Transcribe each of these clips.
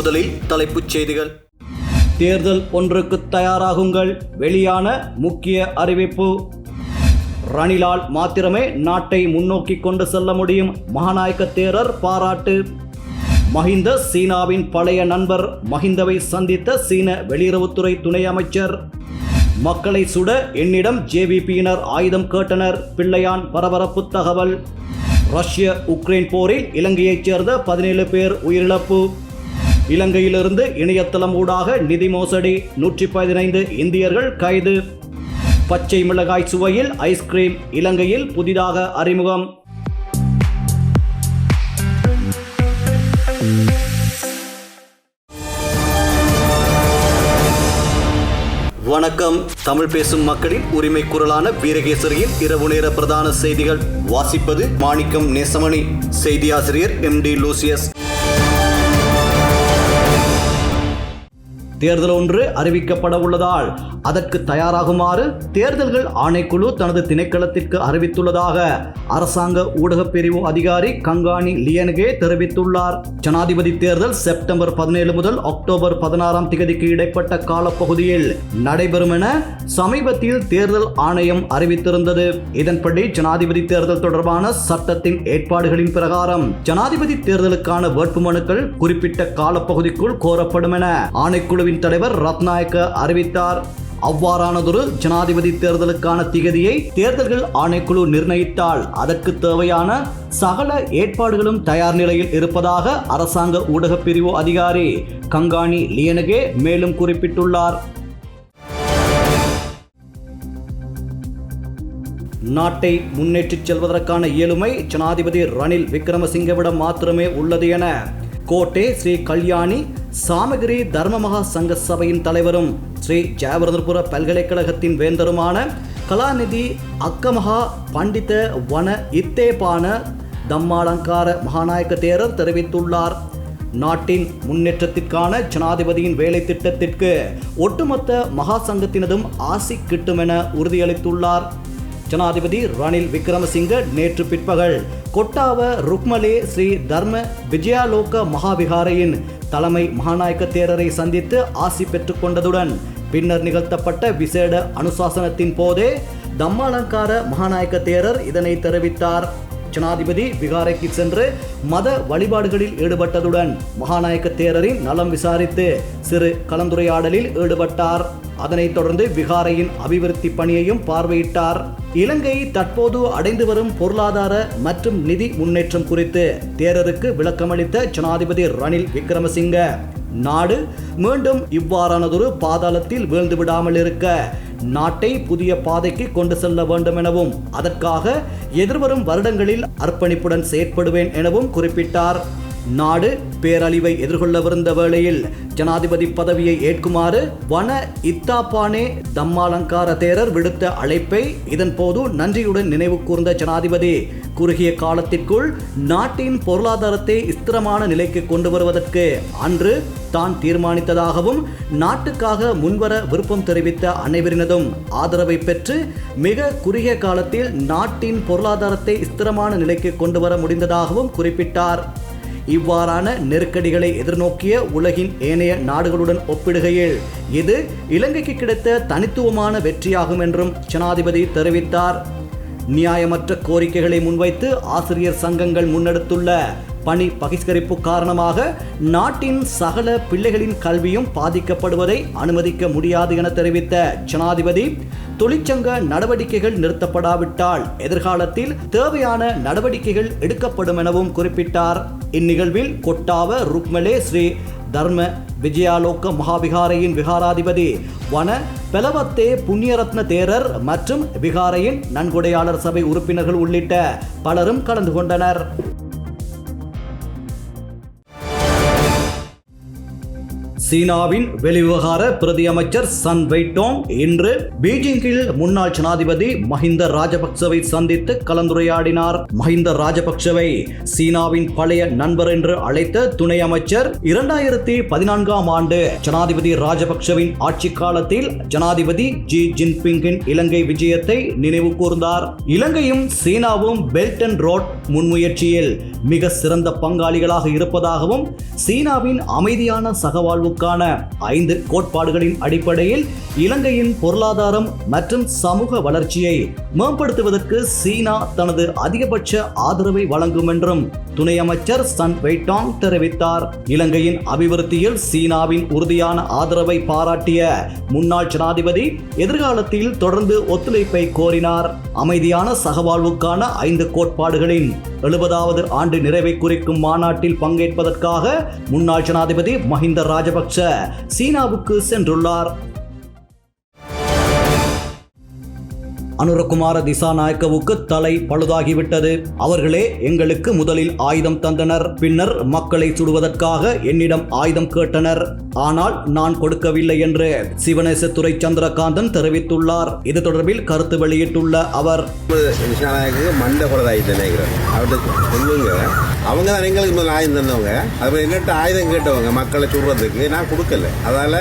முதலில் தலைப்புச் செய்திகள். தேர்தல் ஒன்றுக்கு தயாராகுங்கள். வெளியான முக்கிய அறிவிப்பு. ரணிலால் மாத்திரமே நாட்டை முன்னோக்கி கொண்டு செல்ல முடியும். மகாநாயக்க தேரர் பாராட்டு. மஹிந்த சீனாவின் பழைய நண்பர் மஹிந்தவை சந்தித்த சீன வெளியுறவுத்துறை துணை அமைச்சர். மக்களை சுட என்னிடம் ஜேவிபியினர் ஆயுதம் கேட்டனர். பிள்ளையான் பரபரப்பு தகவல். ரஷ்ய உக்ரைன் போரில் இலங்கையைச் சேர்ந்த பதினேழு பேர் உயிரிழப்பு. இலங்கையிலிருந்து இணையதளம் ஊடாக நிதி மோசடி நூற்றி பதினைந்து இந்தியர்கள் கைது. பச்சை மிளகாய் சுவையில் ஐஸ்கிரீம் இலங்கையில் புதிதாக அறிமுகம். வணக்கம். தமிழ் பேசும் மக்களின் உரிமை குரலான வீரகேசரியின் இரவு நேர பிரதான செய்திகள். வாசிப்பது மாணிக்கம் நேசமணி. செய்தியாசிரியர் எம் டி லூசியஸ். தேர்தல் ஒன்று அறிவிக்கப்பட உள்ளதால் அதற்கு தயாராகுமாறு தேர்தல்கள் ஆணைக்குழு தனது திணைக்களத்திற்கு அறிவித்துள்ளதாக அரசாங்க ஊடகப் பிரிவு அதிகாரி கங்காணி லியன்கே தெரிவித்துள்ளார். ஜனாதிபதி தேர்தல் செப்டம்பர் பதினேழு முதல் அக்டோபர் பதினாறாம் திகதிக்கு இடைப்பட்ட காலப்பகுதியில் நடைபெறும் என சமீபத்தில் தேர்தல் ஆணையம் அறிவித்திருந்தது. இதன்படி ஜனாதிபதி தேர்தல் தொடர்பான சட்டத்தின் ஏற்பாடுகளின் பிரகாரம் ஜனாதிபதி தேர்தலுக்கான வேட்புமனுக்கள் குறிப்பிட்ட காலப்பகுதிக்குள் கோரப்படும் என ஆணைக்குழுவின் குழுவின் தலைவர் ரத்நாயக்க அறிவித்தார். அவ்வாறானதொரு ஜனாதிபதி தேர்தலுக்கான திகதியை தேர்தல்கள் ஆணைக்குழு நிர்ணயித்தால் அதற்கு தேவையான சகல ஏற்பாடுகளும் தயார் நிலையில் இருப்பதாக அரசாங்க ஊடகப் பிரிவு அதிகாரி கங்காணி லியனகே மேலும் குறிப்பிட்டுள்ளார். நாட்டை முன்னேற்றிச் செல்வதற்கான இயலுமை ஜனாதிபதி ரணில் விக்ரமசிங்கவிடம் மாத்திரமே உள்ளது என கோட்டே ஸ்ரீ கல்யாணி சாமகிரி தர்மமகா சங்க சபையின் தலைவரும் ஸ்ரீ ஜெயவர்தனபுர பல்கலைக்கழகத்தின் வேந்தருமான கலாநிதி அக்கமகா பண்டித வன இத்தேபான தம்மாலங்கார மகாநாயக்க தேரர் தெரிவித்துள்ளார். நாட்டின் முன்னேற்றத்திற்கான ஜனாதிபதியின் வேலை திட்டத்திற்கு ஒட்டுமொத்த மகா சங்கத்தினதும் ஆசி கிட்டும் என உறுதியளித்துள்ளார். ஜனாதிபதி ரணில் விக்ரமசிங்க நேற்று பிற்பகல் கொட்டாவ ருக்மலே ஸ்ரீ தர்ம விஜயாலோக மகாவிகாரையின் தலைமை மகாநாயக்க தேரரை சந்தித்து ஆசி பெற்றுக்கொண்டதுடன் பின்னர் நிகழ்த்தப்பட்ட விசேட அனுசாசனத்தின் போதே தம்மாலங்கார மகாநாயக்க தேரர் இதனை தெரிவித்தார். ஜனாதிபதி விகாரைக்கு சென்று மத வழிபாடுகளில் ஈடுபட்டதுடன் மகாநாயக்க தேரரின் நலம் விசாரித்து சிறு கலந்துரையாடலில் ஈடுபட்டார். அதனைத் தொடர்ந்து விகாரையின் அபிவிருத்தி பணியையும் பார்வையிட்டார். இலங்கை தற்போது அடைந்து வரும் பொருளாதார மற்றும் நிதி முன்னேற்றம் குறித்து தேரருக்கு விளக்கமளித்த ஜனாதிபதி ரணில் விக்ரமசிங்க. நாடு மீண்டும் இவ்வாறானதொரு பாதாளத்தில் வீழ்ந்து விடாமல் இருக்க நாட்டை புதிய பாதைக்கு கொண்டு செல்ல வேண்டும் எனவும் அதற்காக எதிர்வரும் வருடங்களில் அர்ப்பணிப்புடன் செயற்படுவேன் எனவும் குறிப்பிட்டார். நாடு பேரழிவை எதிர்கொள்ளவிருந்த வேளையில் ஜனாதிபதி பதவியை ஏற்குமாறு வன இத்தாப்பானே தம்மாலங்கார தேரர் விடுத்த அழைப்பை இதன்போது நன்றியுடன் நினைவு கூர்ந்த ஜனாதிபதி குறுகிய காலத்திற்குள் நாட்டின் பொருளாதாரத்தை ஸ்திரமான நிலைக்கு கொண்டு வருவதற்கு அன்று தான் தீர்மானித்ததாகவும் நாட்டுக்காக முன்வர விருப்பம் தெரிவித்த அனைவரினதும் ஆதரவை பெற்று மிக குறுகிய காலத்தில் நாட்டின் பொருளாதாரத்தை ஸ்திரமான நிலைக்கு கொண்டு வர முடிந்ததாகவும் குறிப்பிட்டார். இவ்வாறான நெருக்கடிகளை எதிர்நோக்கிய உலகின் ஏனைய நாடுகளுடன் ஒப்பிடுகையில் இது இலங்கைக்கு கிடைத்த தனித்துவமான வெற்றியாகும் என்றும் ஜனாதிபதி தெரிவித்தார். நியாயமற்ற கோரிக்கைகளை முன்வைத்து ஆசிரியர் சங்கங்கள் முன்னெடுத்துள்ள பணி பகிஷ்கரிப்பு காரணமாக நாட்டின் சகல பிள்ளைகளின் கல்வியும் பாதிக்கப்படுவதை அனுமதிக்க முடியாது என தெரிவித்த ஜனாதிபதி தொழிற்சங்க நடவடிக்கைகள் நிறுத்தப்படாவிட்டால் எதிர்காலத்தில் தேவையான நடவடிக்கைகள் எடுக்கப்படும் எனவும் குறிப்பிட்டார். இந்நிகழ்வில் கொட்டாவ ருக்மலே ஸ்ரீ தர்ம விஜயாலோக மகாவிகாரையின் விகாராதிபதி வன பெலவத்தே புண்ணியரத்ன தேரர் மற்றும் விகாரையின் நன்கொடையாளர் சபை உறுப்பினர்கள் உள்ளிட்ட பலரும் கலந்து கொண்டனர். சீனாவின் வெளிவிவகார பிரதியமைச்சர் சன் வெய்டோங் இன்று பீஜிங்கில் முன்னாள் ஜனாதிபதி மஹிந்த ராஜபக்சவை சந்தித்து கலந்துரையாடினார். மஹிந்த ராஜபக்சவை சீனாவின் பழைய நண்பர் என்று அழைத்த துணை அமைச்சர் இரண்டாயிரத்தி பதினான்காம் ஆண்டு ஜனாதிபதி ராஜபக்சவின் ஆட்சி காலத்தில் ஜனாதிபதி ஜி ஜின்பிங்கின் இலங்கை விஜயத்தை நினைவு கூர்ந்தார். இலங்கையும் சீனாவும் பெல்ட் அண்ட் ரோட் முன்முயற்சியில் மிக சிறந்த பங்காளிகளாக இருப்பதாகவும் சீனாவின் அமைதியான சகவாழ்வு சகவாழ்வுக்கான ஐந்து கோட்பாடுகளின் அடிப்படையில் இலங்கையின் பொருளாதாரம் மற்றும் சமூக வளர்ச்சியை மேம்படுத்துவதற்கு சீனா தனது அதிகபட்ச ஆதரவை வழங்கும் என்றும் துணை அமைச்சர் சன் வெய்டாங் தெரிவித்தார். இலங்கையின் அபிவிருத்தியில் சீனாவின் உறுதியான ஆதரவை பாராட்டிய முன்னாள் ஜனாதிபதி எதிர்காலத்தில் தொடர்ந்து ஒத்துழைப்பை கோரினார். அமைதியான சகவாழ்வுக்கான ஐந்து கோட்பாடுகளின் எழுபதாவது ஆண்டு நிறைவை குறிக்கும் மாநாட்டில் பங்கேற்பதற்காக முன்னாள் ஜனாதிபதி மஹிந்த ராஜபக்ச சீனாவுக்கு சென்றுள்ளார். அனுரகுமார திசாநாயக்கவுக்கு தலை பழுதாகிவிட்டது. அவர்களே எங்களுக்கு முதலில் ஆயுதம் தந்தனர். பின்னர் மக்களை சுடுவதற்காக என்னிடம் ஆயுதம் கேட்டனர். ஆனால் நான் கொடுக்கவில்லை என்று சிவனேசத்துறை சந்திரகாந்தன் தெரிவித்துள்ளார். இது தொடர்பில் கருத்து வெளியிட்டுள்ள அவர். விஸ்வநாயக்கு மண்டை நினைக்கிறேன் அவங்க தான் எங்களுக்கு முதல்ல ஆயுதம் தந்தவங்க. அதுமாதிரி எங்கிட்ட ஆயுதம் கேட்டவங்க மக்களை சுடுறதுக்கு நான் கொடுக்கல. அதால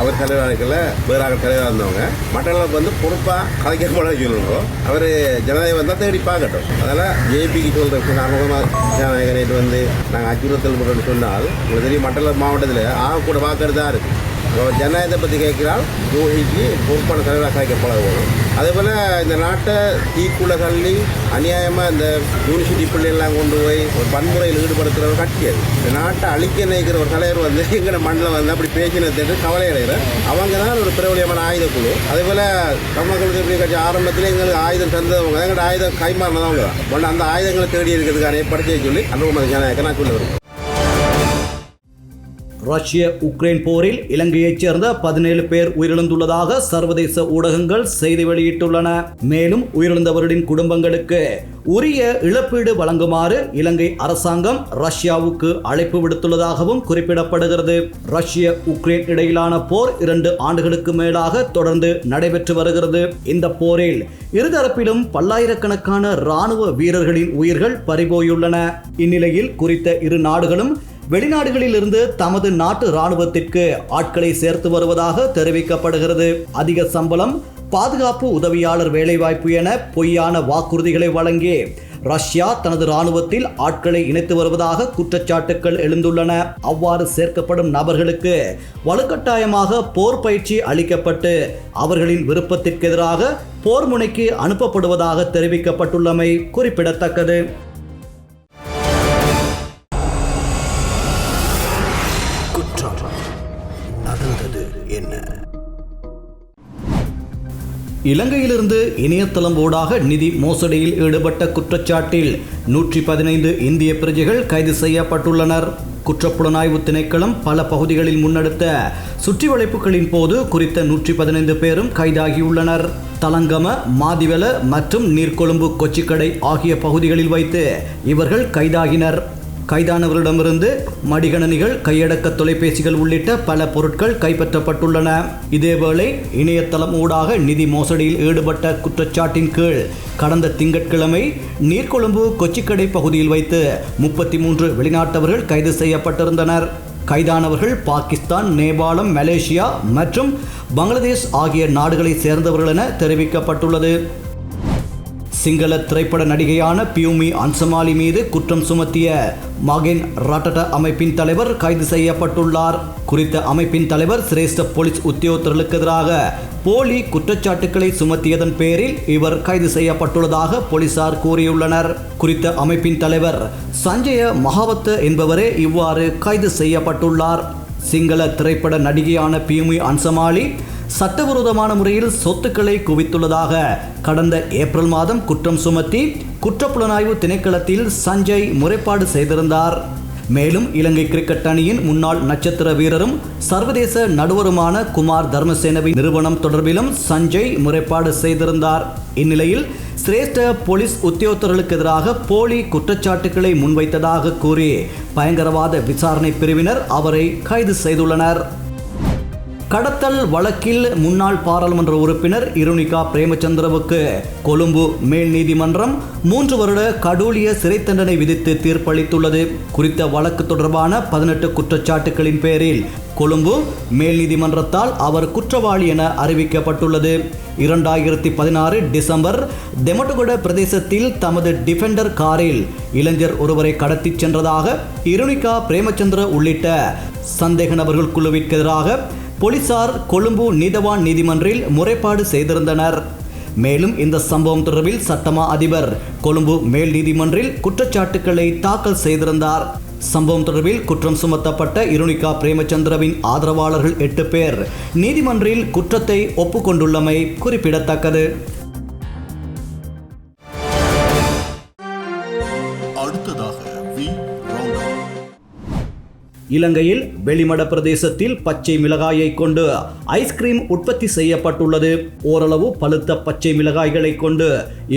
அவர் தலைவர்கள் வேற தலைவராக இருந்தவங்க. மற்றவங்களுக்கு வந்து பொறுப்பாக கலைக்க போல சொல்லணும் அவர் ஜனநாயகம் வந்தால் தேடி பார்க்கட்டும். அதனால ஜேபிக்கு சொல்ற நாமகமாக ஜனநாயகன் வந்து நாங்கள் அச்சுறுத்தல் முறைன்னு சொன்னால் உங்களுக்கு தெரியும் மண்டல மாவட்டத்தில் ஆக கூட பார்க்கறது தான் இருக்கு. ஜனநாயகத்தை பற்றி கேட்கிறால் யோகிக்கு பொறுப்பான தலைவராக கிடைக்க பழகணும் அதே போல் இந்த நாட்டை தீக்குள்ள தள்ளி அநியாயமாக இந்த யூனிவர்சிட்டி பிள்ளைகள்லாம் கொண்டு போய் ஒரு பன்முறையில் ஈடுபடுத்துகிற ஒரு கட்சி அது. இந்த நாட்டை அழிக்க நினைக்கிற ஒரு தலைவர் வந்து எங்கட மண்ணில் வந்து அப்படி பேசினது கவலை அடைகிறேன் அவங்க தான் ஒரு பிரபலியமான ஆயுத குழு அதே போல் கட்சி ஆரம்பத்தில் எங்களுக்கு ஆயுதம் தந்தவங்க எங்களோட ஆயுதம் கைமாறினதவங்க தான். அந்த ஆயுதங்களை தேடி இருக்கிறதுக்கான ஏற்படுத்தி சொல்லி அனுபவம் ஜனநாயகம் நான் சொல்லுவேன் ரஷ்ய உக்ரைன் போரில் இலங்கையைச் சேர்ந்த பதினேழு பேர் உயிரிழந்துள்ளதாக சர்வதேச ஊடகங்கள் செய்தி வெளியிட்டுள்ளன. மேலும் உயிரிழந்தவர்களின் குடும்பங்களுக்கு உரிய இழப்பீடு வழங்குமாறு இலங்கை அரசாங்கம் ரஷ்யாவுக்கு அழைப்பு விடுத்துள்ளதாகவும் குறிப்பிடப்படுகிறது. ரஷ்ய உக்ரைன் இடையிலான போர் இரண்டு ஆண்டுகளுக்கு மேலாக தொடர்ந்து நடைபெற்று வருகிறது. இந்த போரில் இருதரப்பிலும் பல்லாயிரக்கணக்கான ராணுவ வீரர்களின் உயிர்கள் பறிபோயுள்ளன. இந்நிலையில் குறித்த இரு நாடுகளும் வெளிநாடுகளில் இருந்து தமது நாட்டு ராணுவத்திற்கு ஆட்களை சேர்த்து வருவதாக தெரிவிக்கப்படுகிறது. அதிக சம்பளம் பாதுகாப்பு உதவியாளர் வேலைவாய்ப்பு என பொய்யான வாக்குறுதிகளை வழங்கி ரஷ்யா தனது ராணுவத்தில் ஆட்களை இணைத்து வருவதாக குற்றச்சாட்டுகள் எழுந்துள்ளன. அவ்வாறு சேர்க்கப்படும் நபர்களுக்கு வலுக்கட்டாயமாக போர் பயிற்சி அளிக்கப்பட்டு அவர்களின் விருப்பத்திற்கு எதிராக போர் முனைக்கு அனுப்பப்படுவதாக தெரிவிக்கப்பட்டுள்ளமை குறிப்பிடத்தக்கது. இலங்கையிலிருந்து இணையதளம் ஊடாக நிதி மோசடியில் ஈடுபட்ட குற்றச்சாட்டில் நூற்றி பதினைந்து இந்திய பிரஜைகள் கைது செய்யப்பட்டுள்ளனர். குற்றப்புலனாய்வு திணைக்களம் பல பகுதிகளில் முன்னெடுத்த சுற்றி வளைப்புகளின் போது குறித்த நூற்றி பதினைந்து பேரும் கைதாகியுள்ளனர். தலங்கம மாதிவெல மற்றும் நீர்கொழும்பு கொச்சிக்கடை ஆகிய பகுதிகளில் வைத்து இவர்கள் கைதாகினர். கைதானவரிடமிருந்து மடிகணனிகள் கையடக்க தொலைபேசிகள் உள்ளிட்ட பல பொருட்கள் கைப்பற்றப்பட்டுள்ளன. இதேவேளை இணையதளம் ஊடாக நிதி மோசடியில் ஈடுபட்ட குற்றச்சாட்டின் கீழ் கடந்த திங்கட்கிழமை நீர்கொழும்பு கொச்சிக்கடை பகுதியில் வைத்து முப்பத்தி மூன்று வெளிநாட்டவர்கள் கைது செய்யப்பட்டிருந்தனர். கைதானவர்கள் பாகிஸ்தான் நேபாளம் மலேசியா மற்றும் பங்களாதேஷ் ஆகிய நாடுகளை சேர்ந்தவர்கள் என தெரிவிக்கப்பட்டுள்ளது. சிங்கள திரைப்பட நடிகையான பியூமி அன்சமாலி மீது குற்றம் சுமத்திய மகேன் ராட்டட அமைப்பின் தலைவர் கைது செய்யப்பட்டுள்ளார். குறித்த அமைப்பின் தலைவர் சிரேஷ்ட போலீஸ் உத்தியோகத்தர்களுக்கு எதிராக போலி குற்றச்சாட்டுக்களை சுமத்தியதன் பேரில் இவர் கைது செய்யப்பட்டுள்ளதாக போலீசார் கூறியுள்ளனர். குறித்த அமைப்பின் தலைவர் சஞ்சய மகாவத்த என்பவரே இவ்வாறு கைது செய்யப்பட்டுள்ளார். சிங்கள திரைப்பட நடிகையான பியூமி அன்சமாலி சட்டவிரோதமான முறையில் சொத்துக்களை குவித்துள்ளதாக கடந்த ஏப்ரல் மாதம் குற்றம் சுமத்தி குற்றப்புலனாய்வு திணைக்களத்தில் சஞ்சய் முறைப்பாடு செய்திருந்தார். மேலும் இலங்கை கிரிக்கெட் அணியின் முன்னாள் நட்சத்திர வீரரும் சர்வதேச நடுவருமான குமார் தர்மசேனவி நிறுவனம் தொடர்பிலும் சஞ்சய் முறைப்பாடு செய்திருந்தார். இந்நிலையில் சிரேஷ்ட போலீஸ் உத்தியோகத்தர்களுக்கு எதிராக போலி குற்றச்சாட்டுக்களை முன்வைத்ததாக கூறி பயங்கரவாத விசாரணை பிரிவினர் அவரை கைது செய்துள்ளனர். கடத்தல் வழக்கில் முன்னாள் பாராளுமன்ற உறுப்பினர் இருணிகா பிரேமச்சந்திரவுக்கு கொழும்பு மேல் நீதிமன்றம் மூன்று வருட கடூலிய சிறை தண்டனை விதித்து தீர்ப்பளித்துள்ளது. குறித்த வழக்கு தொடர்பான பதினெட்டு குற்றச்சாட்டுகளின் பேரில் கொழும்பு மேல் நீதிமன்றத்தால் அவர் குற்றவாளி என அறிவிக்கப்பட்டுள்ளது. இரண்டாயிரத்தி பதினாறு டிசம்பர் தெமட்டுகுட பிரதேசத்தில் தமது டிஃபெண்டர் காரில் இளைஞர் ஒருவரை கடத்திச் சென்றதாக இருணிகா பிரேமச்சந்திர உள்ளிட்ட சந்தேக நபர்கள் குழுவிற்கு எதிராக போலீசார் கொழும்பு நீதவான் நீதிமன்றில் முறைப்பாடு செய்திருந்தனர். மேலும் இந்த சம்பவம் தொடர்பில் சட்டமா அதிபர் கொழும்பு மேல் நீதிமன்றில் குற்றச்சாட்டுக்களை தாக்கல் செய்திருந்தார். சம்பவம் தொடர்பில் குற்றம் சுமத்தப்பட்ட இருணிகா பிரேமச்சந்திரவின் ஆதரவாளர்கள் எட்டு பேர் நீதிமன்றில் குற்றத்தை ஒப்புக்கொண்டுள்ளமை குறிப்பிடத்தக்கது. இலங்கையில் வெளிமட பிரதேசத்தில் பச்சை மிளகாயை கொண்டு ஐஸ்கிரீம் உற்பத்தி செய்யப்பட்டுள்ளது. ஓரளவு பழுத்த பச்சை மிளகாய்களை கொண்டு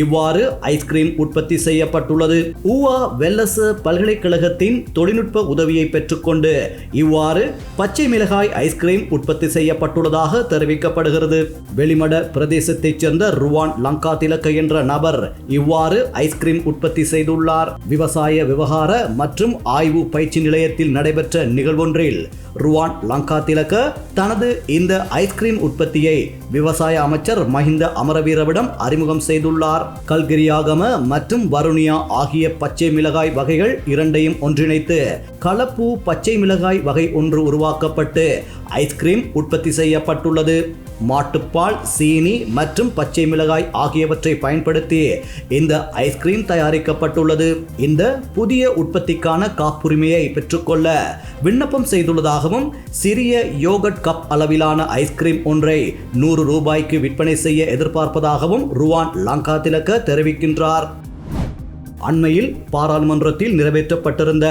இவ்வாறு ஐஸ்கிரீம் உற்பத்தி செய்யப்பட்டுள்ளது. ஊவா வெல்லச பல்கலைக்கழகத்தின் தொழில்நுட்ப உதவியை பெற்றுக்கொண்டு இவ்வாறு பச்சை மிளகாய் ஐஸ்கிரீம் உற்பத்தி செய்யப்பட்டுள்ளதாக தெரிவிக்கப்படுகிறது. வெளிமட பிரதேசத்தைச் சேர்ந்த ருவான் லங்கா திலக்க என்ற நபர் இவ்வாறு ஐஸ்கிரீம் உற்பத்தி செய்துள்ளார். விவசாய விவகார மற்றும் ஆய்வு பயிற்சி நிலையத்தில் நடைபெற்ற நிகழ்வொன்றில் ருவான் லங்கா திலக்க தனது இந்த ஐஸ்கிரீம் உற்பத்தியை விவசாய அமைச்சர் மஹிந்த அமரவீரவிடம் அறிமுகம் செய்துள்ளார். கல்கிரியாகம மற்றும் வருணியா ஆகிய பச்சை மிளகாய் வகைகள் இரண்டையும் ஒன்றிணைத்து கலப்பு பச்சை மிளகாய் வகை ஒன்று உருவாக்கப்பட்டு ஐஸ்கிரீம் உற்பத்தி செய்யப்பட்டுள்ளது. மாட்டுப்பால் சீனி மற்றும் பச்சை மிளகாய் ஆகியவற்றை பயன்படுத்தி இந்த ஐஸ்கிரீம் தயாரிக்கப்பட்டுள்ளது. இந்த புதிய உற்பத்திக்கான காப்புரிமையை பெற்றுக்கொள்ள விண்ணப்பம் செய்துள்ளதாகவும் சிறிய யோகட் கப் அளவிலான ஐஸ்கிரீம் ஒன்றை நூறு ரூபாய்க்கு விற்பனை செய்ய எதிர்பார்ப்பதாகவும் ருவான் லங்கா திலக்க தெரிவிக்கின்றார். அண்மையில் பாராளுமன்றத்தில் நிறைவேற்றப்பட்டிருந்த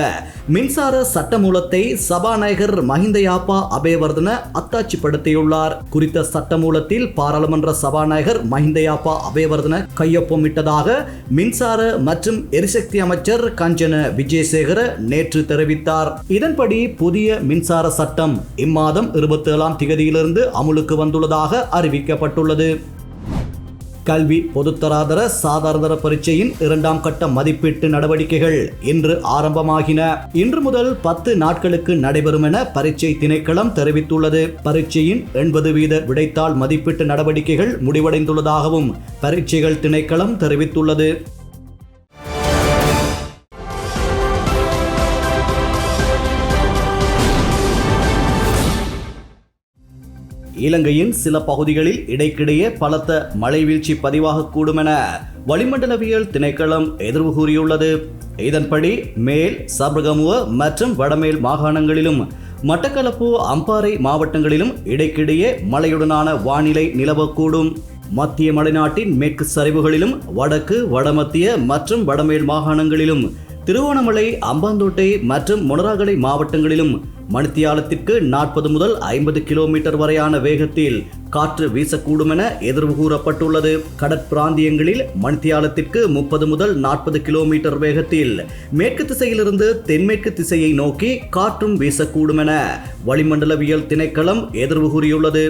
மின்சார சட்டமூலத்தை சபாநாயகர் மஹிந்த யாப்பா அபேவர்தன அத்தாட்சிப்படுத்தியுள்ளார். குறித்த சட்டமூலத்தில் பாராளுமன்ற சபாநாயகர் மஹிந்த யாப்பா அபேவர்தன கையொப்பமிட்டதாக மின்சார மற்றும் எரிசக்தி அமைச்சர் கஞ்சன விஜயசேகர நேற்று தெரிவித்தார். இதன்படி புதிய மின்சார சட்டம் இம்மாதம் இருபத்தி ஏழாம் திகதியிலிருந்து அமுலுக்கு வந்துள்ளதாக அறிவிக்கப்பட்டுள்ளது. கல்வி பொதுத்தராதர சாதாரண பரீட்சையின் இரண்டாம் கட்ட மதிப்பீட்டு நடவடிக்கைகள் இன்று ஆரம்பமாகின. இன்று முதல் பத்து நாட்களுக்கு நடைபெறும் என பரீட்சை திணைக்களம் தெரிவித்துள்ளது. பரீட்சையின் எண்பது வீத விடைத்தாள் மதிப்பீட்டு நடவடிக்கைகள் முடிவடைந்துள்ளதாகவும் பரீட்சைகள் திணைக்களம் தெரிவித்துள்ளது. இலங்கையின் சில பகுதிகளில் இடைக்கிடையே பலத்த மழை வீழ்ச்சி பதிவாகக்கூடும் என வளிமண்டலவியல் திணைக்களம் எதிர்வு கூறியுள்ளது. இதன்படி மேல் சபரகமுவ மற்றும் வடமேல் மாகாணங்களிலும் மட்டக்களப்பு அம்பாறை மாவட்டங்களிலும் இடைக்கிடையே மழையுடனான வானிலை நிலவக்கூடும். மத்திய மலைநாட்டின் மேற்கு சரிவுகளிலும் வடக்கு வடமத்திய மற்றும் வடமேல் மாகாணங்களிலும் திருவோணமலை அம்பாந்தோட்டை மற்றும் மொனராகலை மாவட்டங்களிலும் மணித்தியாலத்திற்கு நாற்பது முதல் ஐம்பது கிலோமீட்டர் வரையான வேகத்தில் காற்று வீசக்கூடும் என எதிர்வு கூறப்பட்டுள்ளது கடற்பிராந்தியங்களில் மணித்தியாலத்திற்கு முப்பது முதல் நாற்பது கிலோமீட்டர் வேகத்தில் மேற்கு திசையிலிருந்து தென்மேற்கு திசையை நோக்கி காற்றும் வீசக்கூடும் என வளிமண்டலவியல் திணைக்களம் எதிர்வு கூறியுள்ளது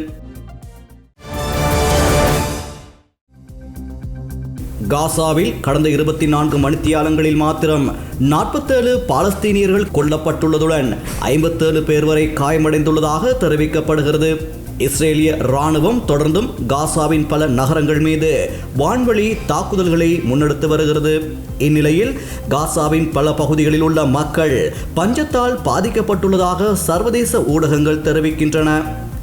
காசாவில் கடந்த இருபத்தி நான்கு மணித்தியாலங்களில் மாத்திரம் நாற்பத்தேழு பாலஸ்தீனியர்கள் கொல்லப்பட்டுள்ளதுடன் ஐம்பத்தேழு பேர் வரை காயமடைந்துள்ளதாக தெரிவிக்கப்படுகிறது. இஸ்ரேலிய ராணுவம் தொடர்ந்தும் காசாவின் பல நகரங்கள் மீது வான்வழி தாக்குதல்களை முன்னெடுத்து வருகிறது. இந்நிலையில் காசாவின் பல பகுதிகளில் உள்ள மக்கள் பஞ்சத்தால் பாதிக்கப்பட்டுள்ளதாக சர்வதேச ஊடகங்கள் தெரிவிக்கின்றன.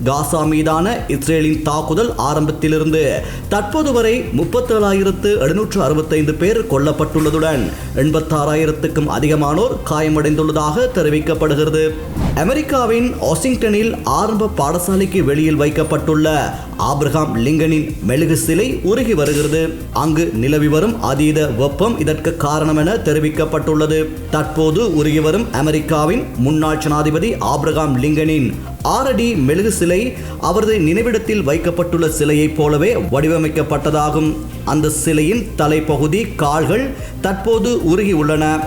காசா மீதான இஸ்ரேலின் தாக்குதல் ஆரம்பத்திலிருந்து தற்போது வரை முப்பத்தேழாயிரத்து எழுநூற்று அறுபத்தைந்து பேர் கொல்லப்பட்டுள்ளதுடன் எண்பத்தாறாயிரத்துக்கும் அதிகமானோர் காயமடைந்துள்ளதாக தெரிவிக்கப்படுகிறது. அமெரிக்காவின் வாஷிங்டனில் ஆரம்ப பாடசாலைக்கு வெளியில் வைக்கப்பட்டுள்ள ஆப்ரஹாம் லிங்கனின் மெழுகு சிலை உருகி வருகிறது. அங்கு நிலவி வரும் அதீத வெப்பம் இதற்கு காரணம் என தெரிவிக்கப்பட்டுள்ளது. தற்போது உருகி வரும் அமெரிக்காவின் முன்னாள் ஜனாதிபதி ஆப்ரஹாம் லிங்கனின் ஆறடி மெழுகு சிலை அவரது நினைவிடத்தில் வைக்கப்பட்டுள்ள சிலையைப் போலவே வடிவமைக்கப்பட்டதாகும். அந்த சிலையின் தலைப்பகுதி கால்கள் தற்போது உருகி உள்ளன.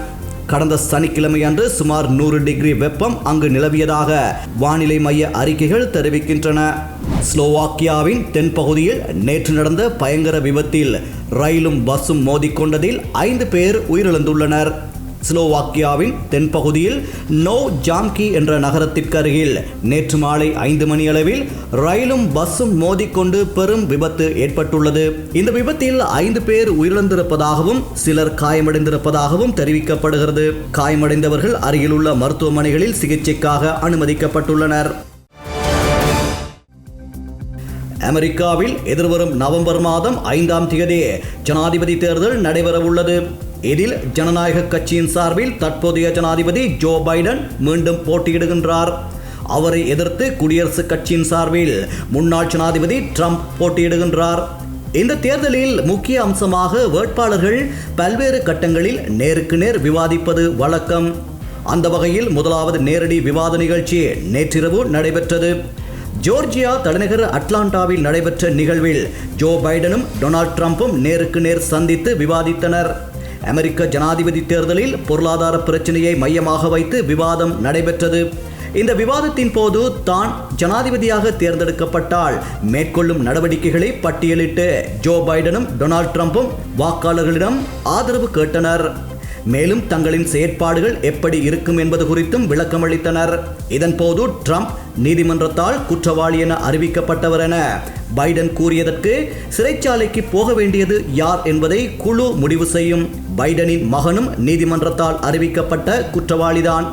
கடந்த சனிக்கிழமை அன்று சுமார் நூறு டிகிரி வெப்பம் அங்கு நிலவியதாக வானிலை மைய அறிக்கைகள் தெரிவிக்கின்றன. ஸ்லோவாக்கியாவின் தென்பகுதியில் நேற்று நடந்த பயங்கர விபத்தில் ரயிலும் பஸ்ஸும் மோதிக்கொண்டதில் ஐந்து பேர் உயிரிழந்துள்ளனர். ஸ்லோவாக்கியாவின் தென்பகுதியில் நோ ஜாம்கி என்ற நகரத்திற்கு அருகில் நேற்று மாலை ஐந்து மணி அளவில் ரயிலும் பஸ்ஸும் மோதிக்கொண்டு பெரும் விபத்து ஏற்பட்டுள்ளது. இந்த விபத்தில் ஐந்து பேர் உயிரிழந்திருப்பதாகவும் சிலர் காயமடைந்திருப்பதாகவும் தெரிவிக்கப்படுகிறது. காயமடைந்தவர்கள் அருகிலுள்ள மருத்துவமனைகளில் சிகிச்சைக்காக அனுமதிக்கப்பட்டுள்ளனர். அமெரிக்காவில் எதிர்வரும் நவம்பர் மாதம் ஐந்தாம் தேதி ஜனாதிபதி தேர்தல் நடைபெறவுள்ளது. இதில் ஜனநாயக கட்சியின் சார்பில் தற்போதைய ஜனாதிபதி ஜோ பைடன் மீண்டும் போட்டியிடுகின்றார்? அவரை எதிர்த்து குடியரசுக் கட்சியின் சார்பில் முன்னாள் ஜனாதிபதி ட்ரம்ப் போட்டியிடுகின்றார். இந்த தேர்தலில் முக்கிய அம்சமாக வேட்பாளர்கள் பல்வேறு கட்டங்களில் நேருக்கு நேர் விவாதிப்பது வழக்கம். அந்த வகையில் முதலாவது நேரடி விவாத நிகழ்ச்சி நேற்றிரவு நடைபெற்றது. ஜோர்ஜியா தலைநகர் அட்லாண்டாவில் நடைபெற்ற நிகழ்வில் ஜோ பைடனும் டொனால்ட் ட்ரம்ப்பும் நேருக்கு நேர் சந்தித்து விவாதித்தனர். அமெரிக்க ஜனாதிபதி தேர்தலில் பொருளாதார பிரச்சனையை மையமாக வைத்து விவாதம் நடைபெற்றது. இந்த விவாதத்தின் போது தான் ஜனாதிபதியாக தேர்ந்தெடுக்கப்பட்டால் மேற்கொள்ளும் நடவடிக்கைகளை பட்டியலிட்டு ஜோ பைடனும் டொனால்ட் ட்ரம்ப்பும் வாக்காளர்களிடம் ஆதரவு கேட்டனர். மேலும் தங்களின் செயற்பாடுகள் எப்படி இருக்கும் என்பது குறித்தும் விளக்கமளித்தனர் இதன்போது ட்ரம்ப் நீதிமன்றத்தால் குற்றவாளி என அறிவிக்கப்பட்டவர் என பைடன் கூறியதற்கு சிறைச்சாலைக்கு போக வேண்டியது யார் என்பதை குழு முடிவு செய்யும். பைடனின் மகனும் நீதிமன்றத்தால் அறிவிக்கப்பட்ட குற்றவாளிதான்.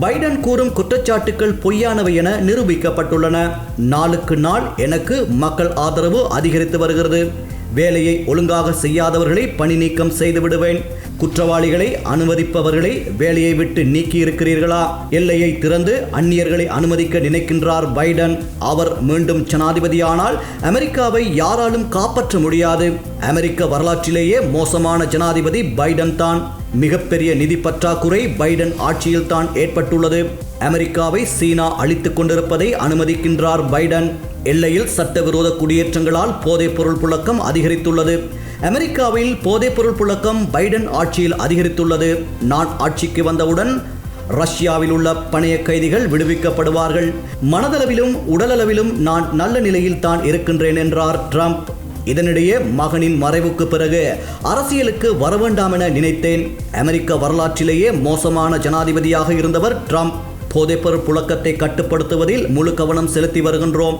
பைடன் கூறும் குற்றச்சாட்டுக்கள் பொய்யானவை என நிரூபிக்கப்பட்டுள்ளன. நாளுக்கு நாள் எனக்கு மக்கள் ஆதரவு அதிகரித்து வருகிறது. வேலையை ஒழுங்காக செய்யாதவர்களை பணி நீக்கம் செய்து விடுவேன். குற்றவாளிகளை அனுமதிப்பவர்களை வேலையை விட்டு நீக்கி இருக்கிறீர்களா எல்லையை திறந்து அந்நியர்களை அனுமதிக்க நினைக்கின்றார் பைடன். அவர் மீண்டும் ஜனாதிபதியானால் அமெரிக்காவை யாராலும் காப்பாற்ற முடியாது. அமெரிக்க வரலாற்றிலேயே மோசமான ஜனாதிபதி பைடன் தான். மிகப்பெரிய நிதி பற்றாக்குறை பைடன் ஆட்சியில் தான் ஏற்பட்டுள்ளது. அமெரிக்காவை சீனா அழித்துக் கொண்டிருப்பதை அனுமதிக்கின்றார் பைடன். எல்லையில் சட்டவிரோத குடியேற்றங்களால் போதைப் பொருள் புழக்கம் அதிகரித்துள்ளது. அமெரிக்காவில் போதைப்பொருள் புழக்கம் பைடன் ஆட்சியில் அதிகரித்துள்ளது. நான் ஆட்சிக்கு வந்தவுடன் ரஷ்யாவில் உள்ள பணைய கைதிகள் விடுவிக்கப்படுவார்கள். மனதளவிலும் உடலளவிலும் நான் நல்ல நிலையில் தான் இருக்கின்றேன் என்றார் ட்ரம்ப். இதனிடையே மகனின் மறைவுக்கு பிறகு அரசியலுக்கு வரவேண்டாம் என நினைத்தேன். அமெரிக்க வரலாற்றிலேயே மோசமான ஜனாதிபதியாக இருந்தவர் ட்ரம்ப். போதைப்பொருள் புழக்கத்தை கட்டுப்படுத்துவதில் முழு கவனம் செலுத்தி வருகின்றோம்.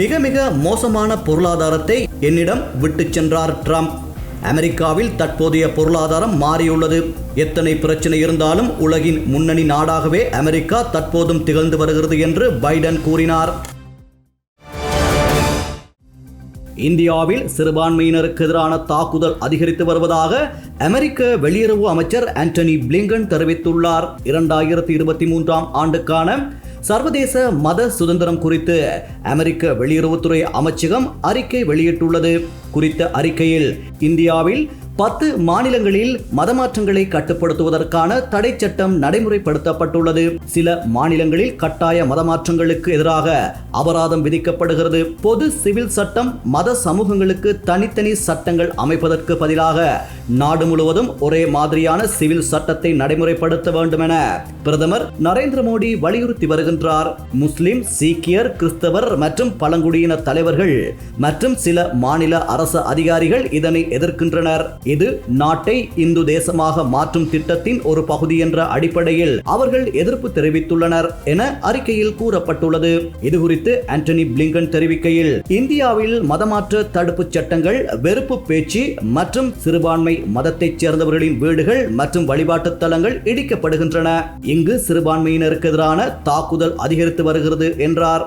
மிக மிக மோசமான பொருளாதாரத்தை என்னிடம் விட்டு சென்றார் ட்ரம்ப். அமெரிக்காவில் தற்போதைய பொருளாதாரம் மாறியுள்ளது. எத்தனை பிரச்சனை இருந்தாலும் உலகின் முன்னணி நாடாகவே அமெரிக்கா தற்போதும் திகழ்ந்து வருகிறது என்று பைடன் கூறினார். இந்தியாவில் சிறுபான்மையினருக்கு எதிரான தாக்குதல் அதிகரித்து வருவதாக அமெரிக்க வெளியுறவு அமைச்சர் ஆண்டனி பிளிங்கன் தெரிவித்துள்ளார். இரண்டாயிரத்தி இருபத்தி மூன்றாம் ஆண்டுக்கான சர்வதேச மத சுதந்திரம் குறித்து அமெரிக்க வெளியுறவுத்துறை அமைச்சகம் அறிக்கை வெளியிட்டுள்ளது. குறித்த அறிக்கையில் இந்தியாவில் பத்து மாநிலங்களில் மதமாற்றங்களை கட்டுப்படுத்துவதற்கான தடை சட்டம் நடைமுறைப்படுத்தப்பட்டுள்ளது. சில மாநிலங்களில் கட்டாய மதமாற்றங்களுக்கு எதிராக அபராதம் விதிக்கப்படுகிறது. பொது சிவில் சட்டம் மத சமூகங்களுக்கு தனித்தனி சட்டங்கள் அமைப்பதற்கு பதிலாக நாடு முழுவதும் ஒரே மாதிரியான சிவில் சட்டத்தை நடைமுறைப்படுத்த வேண்டும் என பிரதமர் நரேந்திர மோடி வலியுறுத்தி வருகின்றார். முஸ்லிம் சீக்கியர் கிறிஸ்தவர் மற்றும் பழங்குடியின தலைவர்கள் மற்றும் சில மாநில அரசு அதிகாரிகள் இதனை எதிர்க்கின்றனர். இது நாட்டை இந்து தேசமாக மாற்றும் திட்டத்தின் ஒரு பகுதி என்ற அடிப்படையில் அவர்கள் எதிர்ப்பு தெரிவித்துள்ளனர் என அறிக்கையில் கூறப்பட்டுள்ளது. இதுகுறித்து ஆண்டனி பிளிங்கன் தெரிவிக்கையில் இந்தியாவில் மதமாற்ற தடுப்பு சட்டங்கள் வெறுப்பு பேச்சு மற்றும் சிறுபான்மை மதத்தைச் சேர்ந்தவர்களின் வீடுகள் மற்றும் வழிபாட்டு தலங்கள் இடிக்கப்படுகின்றன. இங்கு சிறுபான்மையினருக்கு எதிரான தாக்குதல் அதிகரித்து வருகிறது என்றார்.